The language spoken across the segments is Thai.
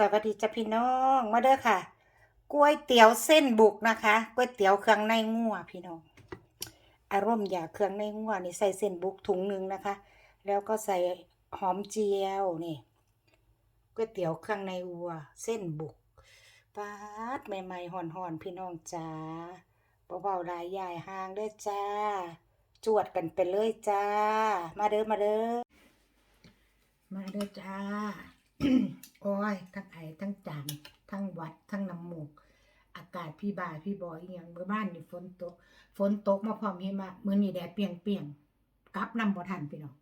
สวัสดีจ้ะพี่น้องมาเด้อค่ะก๋วยเตี๋ยวเส้นบุกนะคะก๋วยเตี๋ยวเครื่องในงัวพี่น้อง อารมณ์อยากเครื่องในงัวนี่ใส่เส้นบุกถุงหนึ่งนะคะ แล้วก็ใส่หอมเจียวนี่ก๋วยเตี๋ยวเครื่องในวัว เส้นบุกปาดใหม่ๆห่อนๆพี่น้องจ้าเบาๆลายใหญ่ห่างเด้อจ้า จวดกันไปเลยจ้า มาเด้อมาเด้อมาเด้อจ้า โอ้ย ทั้งไอทั้งจามทั้งวัด ทั้งน้ำมูก อากาศพี่บายพี่บอยอย่างเมื่อบ้านนี่ฝนตก ฝนตกมาพร้อมหิมะมื้อนี้แดดเปียงเปียงๆกลับนำบ่ทันพี่น้อง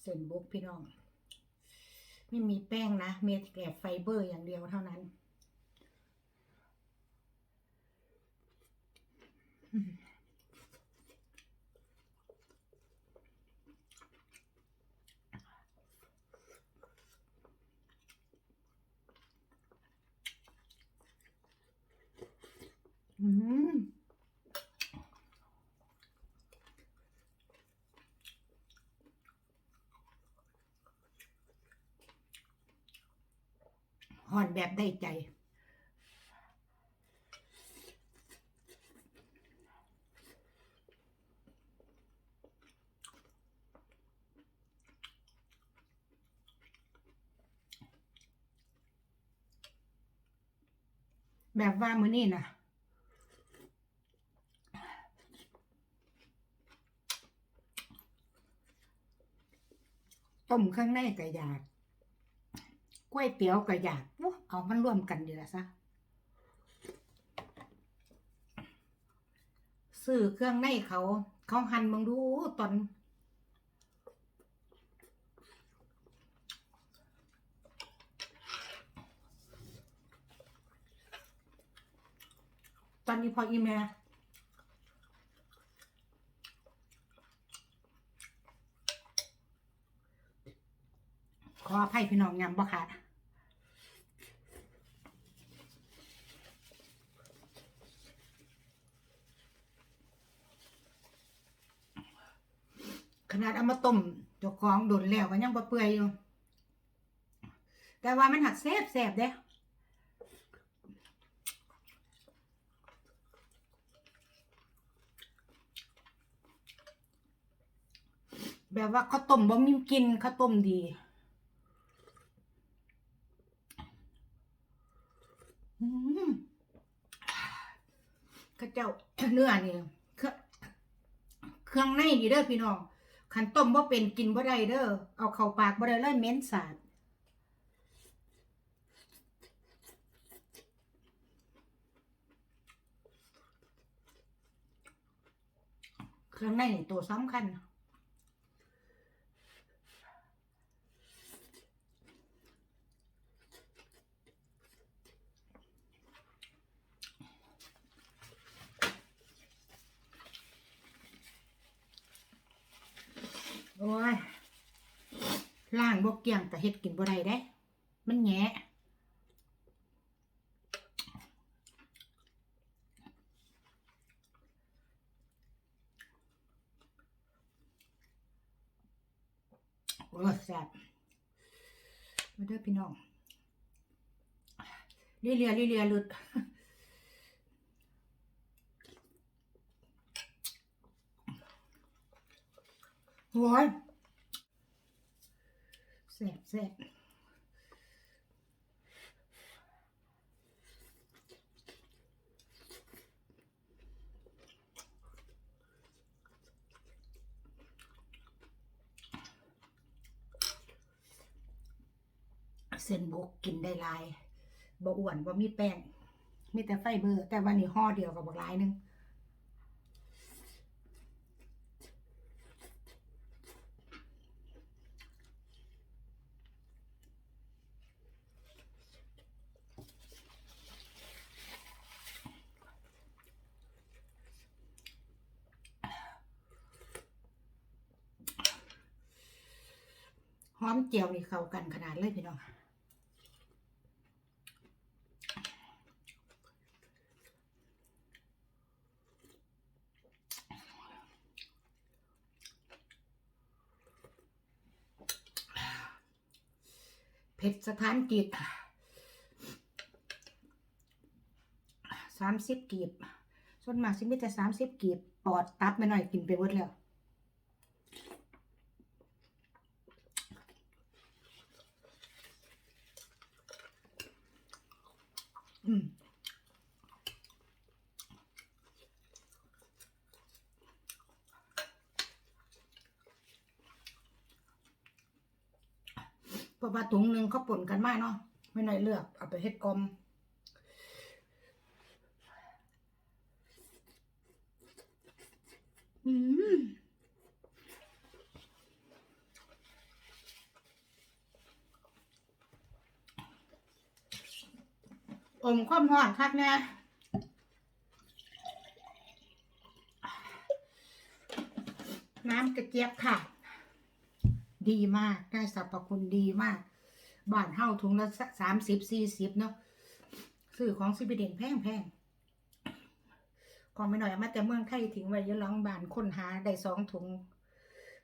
เส้นบุกพี่น้อง ไม่มีแป้งนะ มีแต่ไฟเบอร์อย่างเดียวเท่านั้น อืมหอนแบบได้ใจ แบบว่ามือนี้นะต้มข้างในก็อยากก๋วยเตี๋ยวก็อยากเอามันร่วมกันดีละซะซื้อเครื่องในเขา เขาหั่นมึงดูตอน ตอนนี้พออีเมลขออภัยพี่น้องยำบ่ขาดขนาดเอามาต้มเจ้าของโดนแล้วก็ยังบ่เปื่อยอยู่ แต่ว่ามันหักแซ่บแซบเด้ แบบว่าข้าวต้มบ่มีกลินข้าวต้มดี อืมข้าเจ้าเนื้อนี่เครื่องเครื่องในดีเด้อพี่น้องขันต้มบ่เป็นกินบ่ได้เด้อเอาเข้าปากบ่ได้เลยเหม็นสาดเครื่องในนี่ตัวสำคัญ โอ้ยล่างบกเกี่ยงแต่เฮ็ดกินบ่ได้เด้ มันแงะโอ้ยแซ่บมาเด้อพี่น้องเลียเลียเลียเลียหลุด โอ้ยแซ่บแซ่บเส้นบกกินได้ลายบ่อ้วนบ่มีแป้ง มีแต่ไฟเบอร์ แต่วันนี้ห่อเดียวกับบักหลายหนึง้อมเจียวนี่เข้ากันขนาดเลยพี่น้องเผ็ดสถานกีบสามสิบกีบส่วนมากสิมีแต่สามสิบกีบปอดตับไปหน่อยกินไปหมดแล้ว เพราะว่าถุงหนึ่งเขาป่นกันมากเนาะไม่น้อยเลือกเอาไปเฮ็ดกลมอืมอมความร้อนคักแน่น้ำกระเจี๊ยบค่ะ ดีมาก ได้สรรพคุณดีมากบ้านเฮาถุงละสามสิบสี่สิบเนาะซื้อของซิบิเดนแพงแพงของไม่หน่อยมาแต่เมืองไทยถึงไว้ยะลังบ้านค้นหาได้สองถุง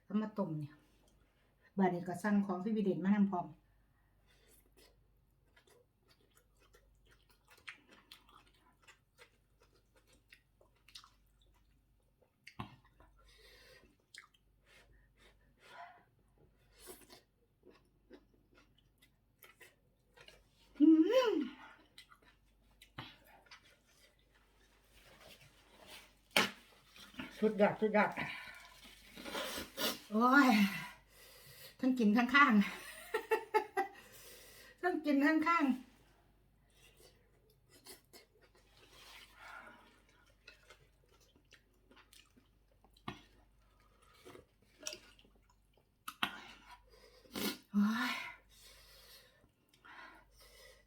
เอามาต้มเนี่ยบ้านนี้ก็สั่งของซิบิเดนมานำพร้อม อืม สุดยอดสุดยอดโอ้ย ทั้งกินทั้งข้างทั้งกินทั้งข้าง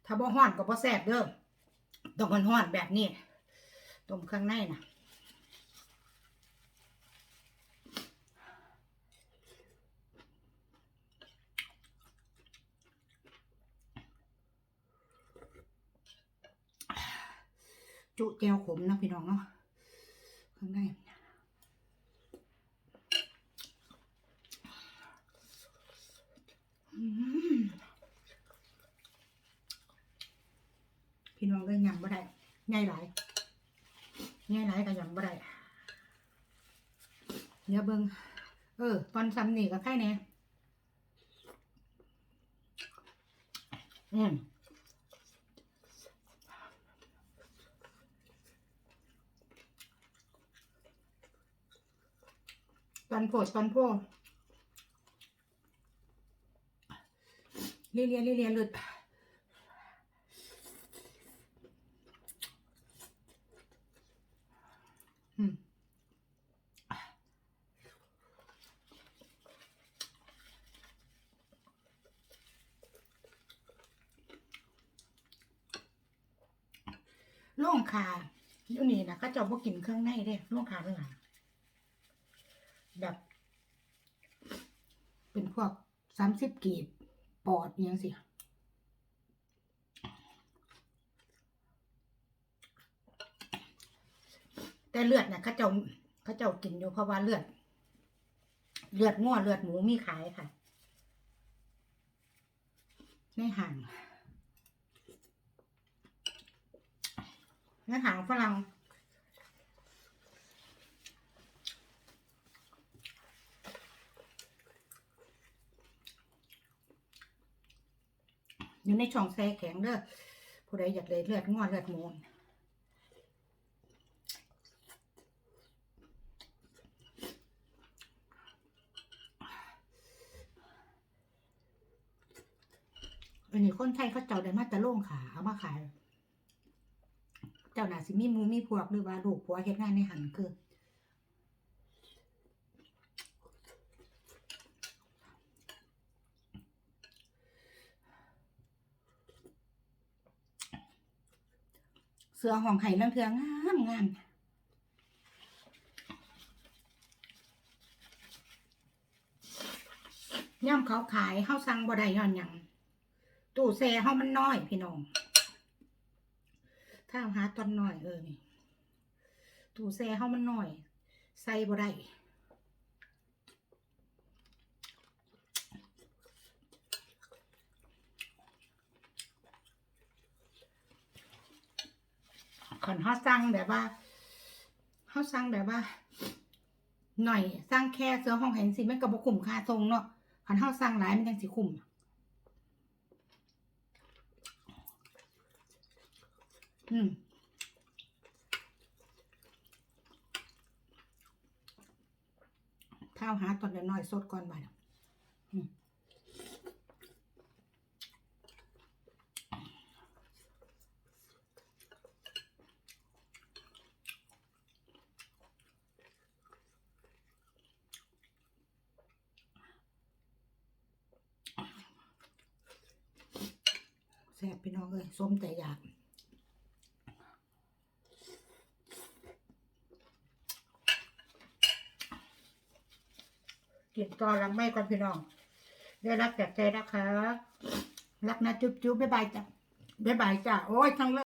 ถ้าบ่ฮ้อนก็บ่แซ่บเด้อต้องมันฮ้อนแบบนี้ต้มเครื่องในนะ่ะ จุแจวขมนะพี่น้องเนาะข้างในพี่น้องก็ยำบ่ได้ง่ายหลายง่ายหลายก็ยำบ่ได้เดี๋ยวเบิ่งเออตอนซ้ำนี่ก็ไข่แหน่ยอืม ตอนโพดตอนโพเลียเลียเลียเลียเลือดอืมล่องขาอยู่นี่นะเขาเจ้าบ่กินเครื่องในเด้ล่องขาเป็นไงแบบ เป็น พวกสามสิบกีบปอดอยังสิแต่เลือดเนี่ยเขาเจ้าเขาเจ้ากินอยู่เพราะว่าเลือด เลือดง้อเลือดหมูมีขายค่ะ ในห่างในห่างฝรั่ง อยู่ในช่องแซ่แข็งเด้อผู้ใดอยากได้เลือดงอเลือดมูอันนี้คนไทยเขาเจ้าได้มาแตะโล่งขาเอามาขาย เจ้าหน่าสิมีมูมีพวกหรือว่าลูกผัวเฮ็ดงานในหันคือ สือห้องไห้ลังเทืองามงามย่ำเขาขายเฮาสั่งบ่ได้ย้อนหยังตู้แซ่เฮามันน้อยพี่น้อง ถ้าหาตอนน้อยเออนี่ตู้แซ่เฮามันน้อย ใส่บ่ได้ ขันเขาสั่งแบบว่าเขาสั่งแบบว่า หน่อยสร้างแค่เสื้อห้องแห่งสิมันก็บ่คุ้มค่าทรงเนาะขันเขาสั่งหลายมันยังสิคุ้มอืมข้าวหาตอนเดี๋ยวน้อยสดก่อนบ่ายอืม แซ่บพี่น้องเอ้ยส้มแต่อยากกินต่อรังไม่ก่อนพี่น้องได้รักจากใจนะคะ รักนะจุ๊บจุ๊บบ๊ายบายจ้ะบ๊ายบายจ้ะโอ้ยทั้งเลิก